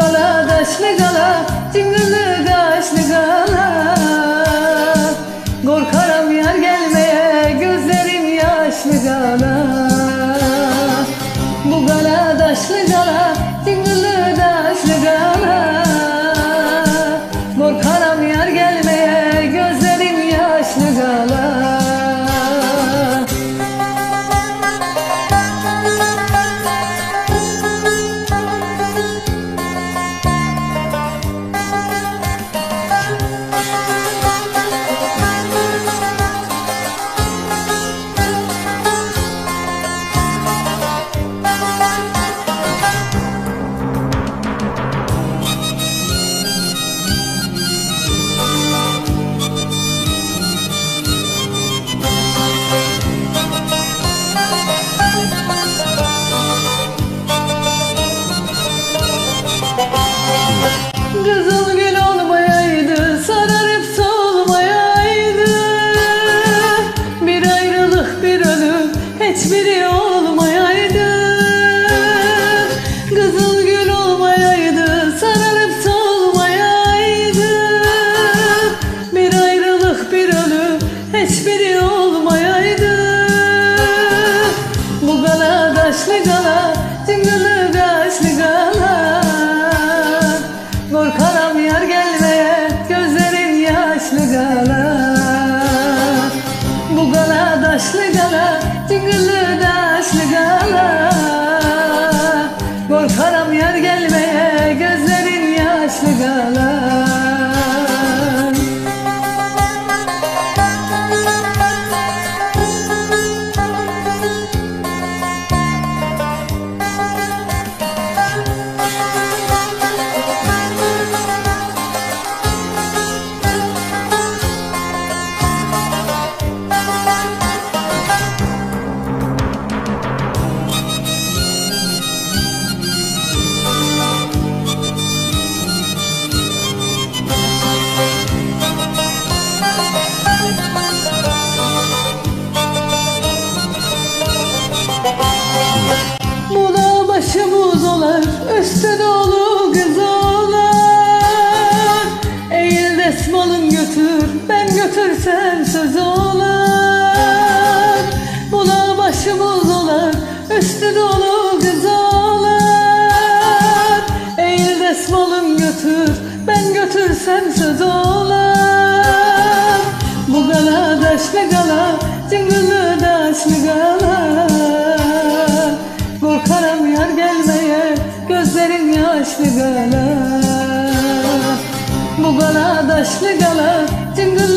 gala kaşlı gala Cingırlı kaşlı gala. Gorka the daşlı gala Cıngıllı daşlı gala Korkarım gelmeye Gözlerin yaşlı gala Buna başımız olar, üstü dolu kız olar. Eğil götür, ben götürsem söz olar. Buna başımız olar, üstü dolu kız olar. Eğil götür, ben götürsem söz olar. Gala daşlı